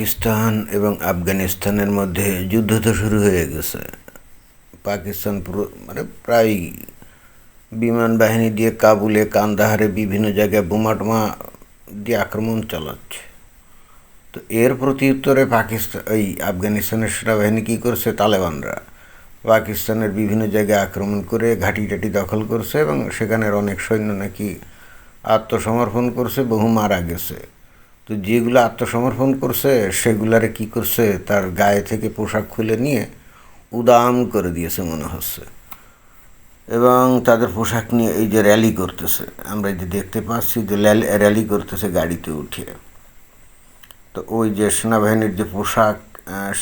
পাকিস্তান এবং আফগানিস্তানের মধ্যে যুদ্ধ তো শুরু হয়ে গেছে। পাকিস্তান মানে প্রায় বিমান বাহিনী দিয়ে কাবুলে, কান্দাহারে বিভিন্ন জায়গায় বোমা টোমা দিয়ে আক্রমণ চালাচ্ছে। তো এর প্রতি উত্তরে পাকিস্তান এই আফগানিস্তানের সেনাবাহিনী কী করছে? তালেবানরা পাকিস্তানের বিভিন্ন জায়গায় আক্রমণ করে ঘাঁটি টাটি দখল করছে এবং সেখানের অনেক সৈন্য নাকি আত্মসমর্পণ করছে, বহু মারা গেছে। তো যেগুলো আত্মসমর্পণ করছে, সেগুলারে কি করছে, তার গায়ে থেকে পোশাক খুলে নিয়ে উদাম করে দিয়েছে মনে হচ্ছে। এবং তাদের পোশাক নিয়ে এই যে র্যালি করতেছে, আমরা যে দেখতে পাচ্ছি যে র্যালি করতেছে গাড়িতে উঠে। তো ওই যে সেনাবাহিনীর যে পোশাক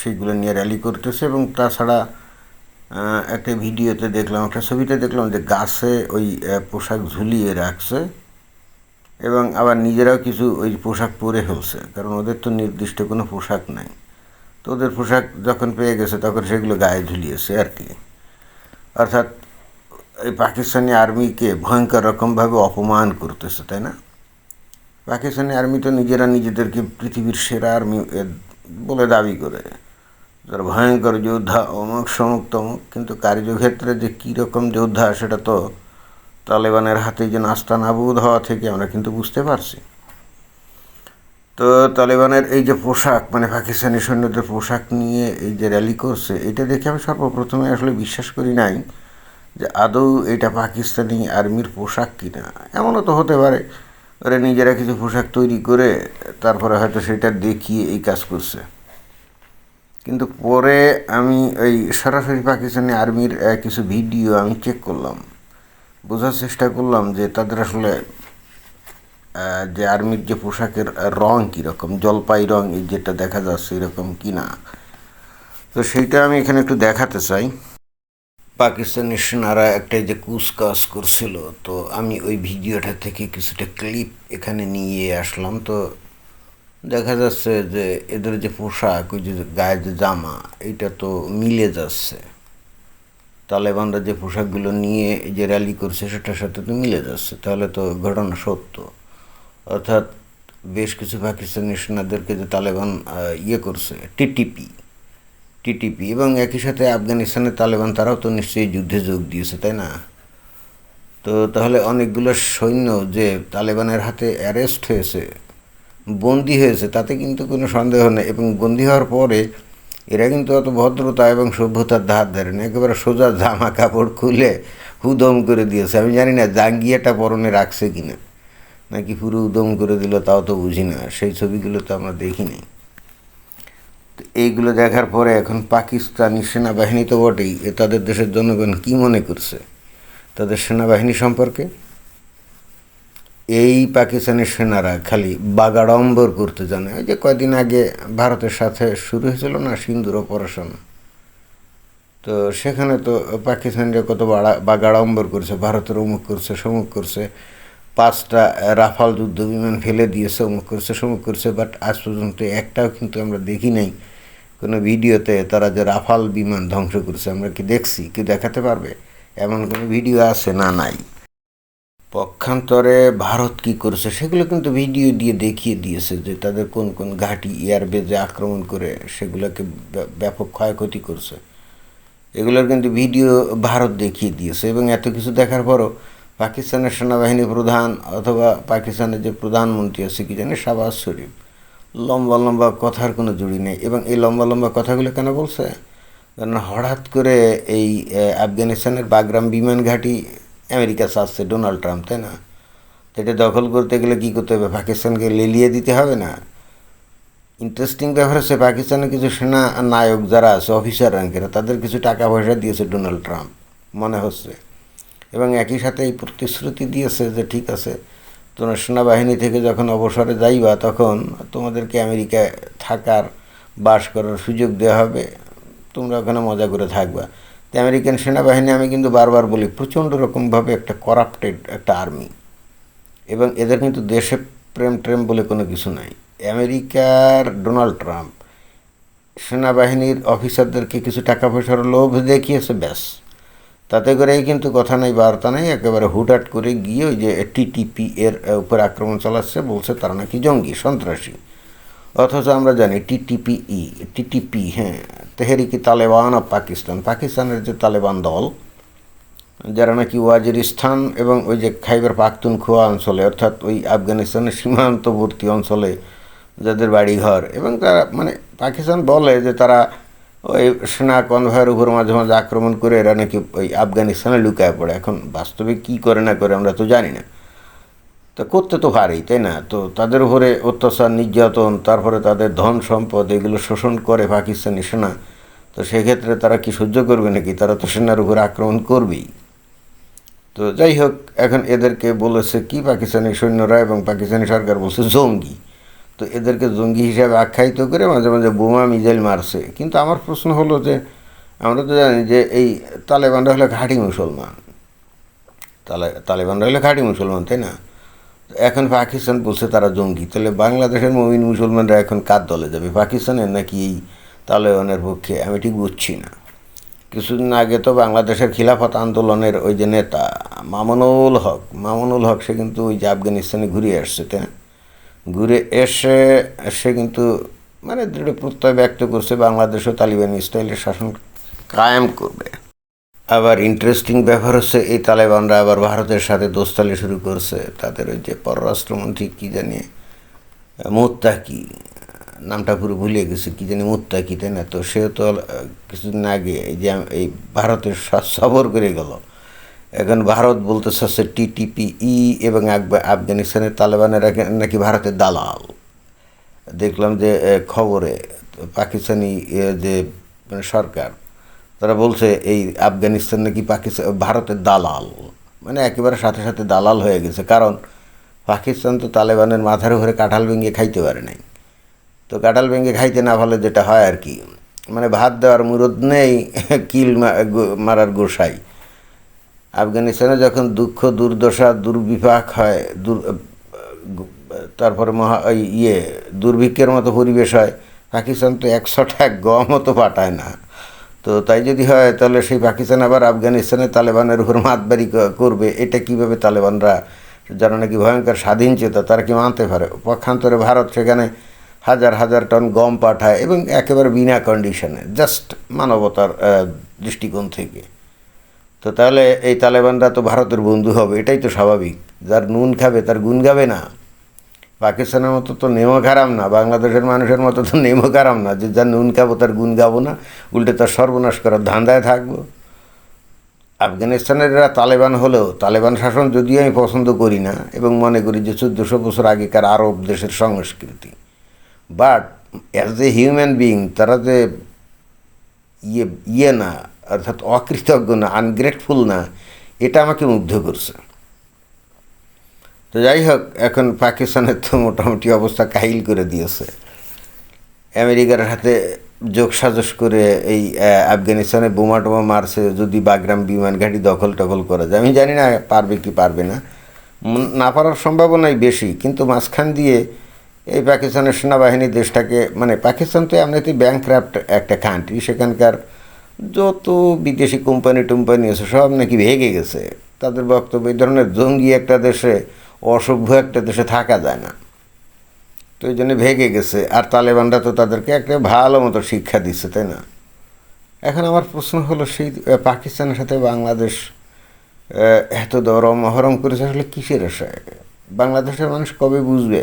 সেগুলো নিয়ে র্যালি করতেছে এবং তাছাড়া একটা ভিডিওতে দেখলাম, একটা ছবিতে দেখলাম যে গাছে ওই পোশাক ঝুলিয়ে রাখছে। এবং আবার নিজেরাও কিছু ওই পোশাক পরে ফেলছে, কারণ ওদের তো নির্দিষ্ট কোনো পোশাক নাই। তো ওদের পোশাক যখন পেয়ে গেছে, তখন সেগুলো গায়ে ঝুলিয়েছে আর কি। অর্থাৎ এই পাকিস্তানি আর্মিকে ভয়ঙ্কর রকমভাবে অপমান করতেছে, তাই না? পাকিস্তানি আর্মি তো নিজেরা নিজেদেরকে পৃথিবীর সেরা আর্মি বলে দাবি করে। তারা ভয়ঙ্কর যোদ্ধা অমুক সমুক তমুক, কিন্তু কার্যক্ষেত্রে যে কীরকম যোদ্ধা, সেটা তো তালেবানের হাতে যে নাস্তা নাবুদ হওয়া থেকে আমরা কিন্তু বুঝতে পারছি। তো তালেবানের এই যে পোশাক মানে পাকিস্তানি সৈন্যদের পোশাক নিয়ে এই যে র্যালি করছে, এটা দেখে আমি সর্বপ্রথমে আসলে বিশ্বাস করি নাই যে আদৌ এটা পাকিস্তানি আর্মির পোশাক কিনা। এমনও তো হতে পারে, ওরা নিজেরা কিছু পোশাক তৈরি করে তারপরে হয়তো সেটা দেখিয়ে এই কাজ করছে। কিন্তু পরে আমি ওই সরাসরি পাকিস্তানি আর্মির কিছু ভিডিও আমি চেক করলাম। বোঝার চেষ্টা করলাম যে তাদের আসলে যে আর্মির যে পোশাকের রং কীরকম, জলপাই রং এই যেটা দেখা যাচ্ছে এরকম কি না তো সেইটা আমি এখানে একটু দেখাতে চাই। পাকিস্তানি সেনারা একটা যে কুচকাজ করছিল, তো আমি ওই ভিডিওটা থেকে কিছুটা ক্লিপ এখানে নিয়ে আসলাম। তো দেখা যাচ্ছে যে এদের যে পোশাক, ওই যে গায়ে যে জামা এটা তো মিলে যাচ্ছে। তালেবানরা যে পোশাকগুলো নিয়ে যে র্যালি করছে, সেটার সাথে তো মিলে যাচ্ছে। তাহলে তো ঘটনা সত্য। অর্থাৎ বেশ কিছু পাকিস্তানি সেনাদেরকে যে তালেবান ইয়ে করছে টিটিপি টিটিপি এবং একই সাথে আফগানিস্তানের তালেবান, তারাও তো নিশ্চয়ই যুদ্ধে যোগ দিয়েছে, তাই না? তো তাহলে অনেকগুলো সৈন্য যে তালেবানের হাতে অ্যারেস্ট হয়েছে, বন্দি হয়েছে, তাতে কিন্তু কোনো সন্দেহ নেই, এবং বন্দি হওয়ার পরে এরা কিন্তু অত ভদ্রতা এবং সভ্যতার ধার ধারে না। একেবারে সোজা জামা কাপড় খুলে হুদম করে দিয়েছে। আমি জানি না জাঙ্গিয়াটা পরনে রাখছে কি না নাকি পুরো উদম করে দিল, তাও তো বুঝি না। সেই ছবিগুলো তো আমরা দেখিনি তো এইগুলো দেখার পরে এখন পাকিস্তানি সেনাবাহিনী তো বটেই। তাদের দেশের জনগণ কী মনে করছে? তাদের সেনাবাহিনী সম্পর্কে? এই পাকিস্তানের সেনারা খালি বাগাড়ম্বর করতে জানে। ওই যে কয়দিন আগে ভারতের সাথে শুরু হয়েছিল না সিন্দুর অপারেশন? তো সেখানে তো পাকিস্তানিরা কত বাড়া, বাগাড়ম্বর করছে, ভারতের অমুক করছে, সমুক করছে, পাঁচটা রাফাল যুদ্ধ বিমান ফেলে দিয়েছে, অমুক করছে, সমুক করছে বাট আজ পর্যন্ত একটাও কিন্তু আমরা দেখি নাই। কোনো ভিডিওতে তারা যে রাফাল বিমান ধ্বংস করছে, আমরা কি দেখছি, কি দেখাতে পারবে? এমন কোনো ভিডিও আছে না নাই? পক্ষান্তরে ভারত কি করছে, সেগুলো কিন্তু ভিডিও দিয়ে দেখিয়ে দিয়েছে যে তাদের কোন কোন ঘাঁটি এয়ারবেজে আক্রমণ করে সেগুলোকে ব্য- ব্যাপক ক্ষয়ক্ষতি করছে। এগুলোর কিন্তু ভিডিও ভারত দেখিয়ে দিয়েছে এবং এত কিছু দেখার পরও পাকিস্তানের সেনাবাহিনী প্রধান অথবা পাকিস্তানের যে প্রধানমন্ত্রী আছে কি জানি, শাহবাজ শরীফ। লম্বা লম্বা কথার কোনো জুড়ি নেই এবং এই লম্বা লম্বা কথাগুলো কেন বলছে? কারণ হঠাৎ করে এই আফগানিস্তানের বাগরাম বিমান ঘাঁটি আমেরিকা চাচ্ছে ডোনাল্ড ট্রাম্প, তাই না? এটা দখল করতে গেলে কী করতে হবে? পাকিস্তানকে লেলিয়ে দিতে হবে না? ইন্টারেস্টিং ব্যাপার হচ্ছে পাকিস্তানের কিছু সেনা নায়ক যারা আছে অফিসার র্যাঙ্কেরা তাদের কিছু টাকা পয়সা দিয়েছে ডোনাল্ড ট্রাম্প, মনে হচ্ছে। এবং একই সাথে এই প্রতিশ্রুতি দিয়েছে যে ঠিক আছে, তোমরা সেনাবাহিনী থেকে যখন অবসরে যাইবা, তখন তোমাদেরকে আমেরিকায় থাকার, বাস করার সুযোগ দেওয়া হবে, তোমরা ওখানে মজা করে থাকবা। তো আমেরিকান সেনাবাহিনী আমি কিন্তু বারবার বলি, প্রচণ্ড রকমভাবে একটা করাপ্টেড একটা আর্মি এবং এদের কিন্তু দেশে প্রেম ট্রেম বলে কোনো কিছু নাই। আমেরিকার ডোনাল্ড ট্রাম্প সেনাবাহিনীর অফিসারদেরকে কিছু টাকা পয়সার লোভ দেখিয়েছে, ব্যাস। তাতে করেই কিন্তু কথা নাই, বার্তা নেই, একেবারে হুটহাট করে গিয়ে ওই যে টিটিপি এর উপর আক্রমণ চালাচ্ছে, বলছে তারা নাকি জঙ্গি, সন্ত্রাসী। অথচ আমরা জানি টিটিপিই টিটিপি হ্যাঁ তেহরিকি তালেবান অফ পাকিস্তান। পাকিস্তানের যে তালেবান দল, যারা নাকি ওয়াজিরিস্তান এবং ওই যে খাইবার পাখতুনখোয়া অঞ্চলে, অর্থাৎ ওই আফগানিস্তানের সীমান্তবর্তী অঞ্চলে যাদের বাড়িঘর, এবং তারা মানে পাকিস্তান বলে যে তারা ওই সেনা কনভয়ের উপর মাঝে মাঝে আক্রমণ করে এরা নাকি ওই আফগানিস্তানে লুকায় পড়ে। এখন বাস্তবে কি করে না করে আমরা তো জানি না। তো করতে তো পারেই, তাই না? তো তাদের উপরে অত্যাচার, নির্যাতন, তারপরে তাদের ধন সম্পদ, এগুলো শোষণ করে পাকিস্তানি সেনা, তো সেক্ষেত্রে তারা কি সহ্য করবে নাকি? তারা তো সেনার উপরে আক্রমণ করবেই। তো যাই হোক, এখন এদেরকে বলেছে কি, পাকিস্তানি সৈন্যরা এবং পাকিস্তানি সরকার বলছে জঙ্গি। তো এদেরকে জঙ্গি হিসাবে আখ্যায়িত করে মাঝে মাঝে বোমা মিজাইল মারছে। কিন্তু আমার প্রশ্ন হলো যে, আমরা তো জানি যে এই তালেবানরা হলো ঘাঁটি মুসলমান। তালে, তালেবানরা হলো ঘাঁটি মুসলমান, তাই না? এখন পাকিস্তান বলছে তারা জঙ্গি। তাহলে বাংলাদেশের মমিন মুসলমানরা এখন কার দলে যাবে? পাকিস্তানের নাকি এই তালেবানের পক্ষে? আমি ঠিক বুঝছি না। কিছুদিন আগে তো বাংলাদেশের খিলাফত আন্দোলনের ওই যে নেতা মামুনুল হক মামুনুল হক সে কিন্তু ওই যে আফগানিস্তানে ঘুরে আসছে, তাই ঘুরে এসে, সে কিন্তু মানে দৃঢ় প্রত্যয় ব্যক্ত করছে বাংলাদেশও তালিবান স্টাইলের শাসন কায়েম করবে। আবার ইন্টারেস্টিং ব্যাপার হচ্ছে, এই তালেবানরা আবার ভারতের সাথে দোস্তালি শুরু করছে। তাদের ওই যে পররাষ্ট্রমন্ত্রী কী জানি, মুত্তাকি, নামটা পুরো ভুলে গেছে, কী জানি মুত্তাকি, তাই না? তো সেও তো কিছুদিন আগে এই যে এই ভারতের স- সফর করে গেল। এখন ভারত বলতে চাচ্ছে টিটিপিই এবং আফগানিস্তানের তালেবানের নাকি ভারতের দালাল। দেখলাম যে খবরে পাকিস্তানি যে মানে সরকার তারা বলছে, এই আফগানিস্তান নাকি পাকিস্তান ভারতের দালাল। মানে একেবারে সাথে সাথে দালাল হয়ে গেছে। কারণ পাকিস্তান তো তালেবানের মাথার উপরে কাঁঠাল ভেঙে খাইতে পারে নাই। তো কাঁঠাল ভেঙে খাইতে না পারলে যেটা হয় আর কি? মানে ভাত দেওয়ার মুরদ নেই, কিল মারার গোসাই। আফগানিস্তানে যখন দুঃখ, দুর্দশা, দুর্বিপাক হয়, দুর, তারপরে মহা ইয়ে দুর্ভিক্ষের মতো পরিবেশ হয়, পাকিস্তান তো একশোটা গমও তো পাঠায় না। তো তাই যদি হয়, তাহলে সেই পাকিস্তান আবার আফগানিস্তানে তালেবানের উপর মাতবাড়ি ক- করবে। এটা কীভাবে তালেবানরা যারা নাকি ভয়ঙ্কর স্বাধীন চেতা তারা কি মানতে পারে? পক্ষান্তরে ভারত সেখানে হাজার হাজার টন গম পাঠায় এবং একেবারে বিনা কন্ডিশনে জাস্ট মানবতার দৃষ্টিকোণ থেকে। তো তাহলে এই তালেবানরা তো ভারতের বন্ধু হবে, এটাই তো স্বাভাবিক। যার নুন খাবে, তার গুণ গাবে না। পাকিস্তানের মতো তো নেমো খারাপ না, বাংলাদেশের মানুষের মতো তো নেমো খারাপ না, যে যার নুন খাব তার গুণ গাবো না, উল্টে তার সর্বনাশ করার ধান্দায় থাকব। আফগানিস্তানের এরা তালেবান হলেও, তালেবান শাসন যদিও আমি পছন্দ করি না, এবং মনে করি যে চোদ্দোশো বছর আগেকার আরব দেশের সংস্কৃতি। But as a human being তারা যে ইয়ে ইয়ে না, অর্থাৎ অকৃতজ্ঞ না আনগ্রেটফুল না, এটা আমাকে মুগ্ধ করছে। তো যাই হোক, এখন পাকিস্তানের তো মোটামুটি অবস্থা কাহিল করে দিয়েছে। আমেরিকার হাতে যোগ সাজস করে এই আফগানিস্তানে বোমা টোমা মারছে, যদি বাগরাম বিমান ঘাঁটি দখল টখল করা যায়। আমি জানি না পারবে কি পারবে না। না পারার সম্ভাবনাই বেশি, কিন্তু মাঝখান দিয়ে এই পাকিস্তানের সেনাবাহিনী দেশটাকে মানে পাকিস্তান তো এমনিতেই ব্যাংক্রাফ্ট একটা কান্ট্রি সেখানকার যত বিদেশি কোম্পানি টোম্পানি আছে, সব নাকি ভেগে গেছে। তাদের বক্তব্য, এই ধরনের জঙ্গি একটা দেশে অসভ্য একটা দেশে থাকা যায় না। তো এই জন্য ভেগে গেছে। আর তালেবানরা তো তাদেরকে একটা ভালো মতো শিক্ষা দিচ্ছে তাই না? এখন আমার প্রশ্ন হলো, সেই পাকিস্তানের সাথে বাংলাদেশ এত দরম মহরম করেছে আসলে কিসের আশায়? বাংলাদেশের মানুষ কবে বুঝবে?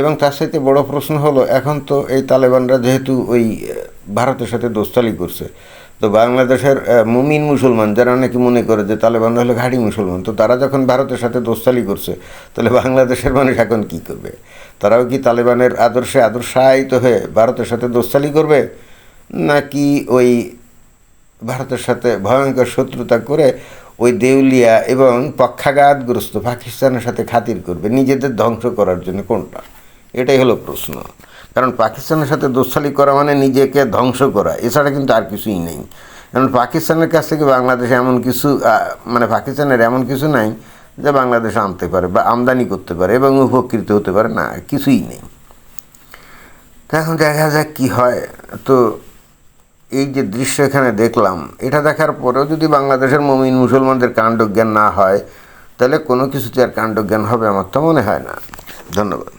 এবং তার সাথে বড় প্রশ্ন হলো, এখন তো এই তালেবানরা যেহেতু ওই ভারতের সাথে দোস্তালি করছে তো বাংলাদেশের মুমিন মুসলমান, যারা নাকি মনে করে যে তালেবানরা হলো ঘাঁটি মুসলমান, তো তারা যখন ভারতের সাথে দোস্তালি করছে, তাহলে বাংলাদেশের মানুষ এখন কী করবে? তারাও কি তালেবানের আদর্শে আদর্শায়িত হয়ে ভারতের সাথে দোস্তালি করবে? নাকি ওই ভারতের সাথে ভয়ঙ্কর শত্রুতা করে ওই দেউলিয়া এবং পক্ষাঘাতগ্রস্ত পাকিস্তানের সাথে খাতির করবে? নিজেদের ধ্বংস করার জন্য কোনটা? এটাই হলো প্রশ্ন। কারণ পাকিস্তানের সাথে দোস্তালি করা মানে নিজেকে ধ্বংস করা, এছাড়া কিন্তু আর কিছুই নেই। কারণ পাকিস্তানের কাছ থেকে বাংলাদেশে এমন কিছু মানে পাকিস্তানের এমন কিছু নাই যা বাংলাদেশে আনতে পারে বা আমদানি করতে পারে এবং উপকৃত হতে পারে, না, কিছুই নেই। এখন দেখা যাক কী হয়। তো এই যে দৃশ্য এখানে দেখলাম, এটা দেখার পরেও যদি বাংলাদেশের মমিন মুসলমানদের কাণ্ডজ্ঞান না হয়, তাহলে কোনো কিছুতে আর কাণ্ডজ্ঞান হবে আমার তো মনে হয় না। ধন্যবাদ।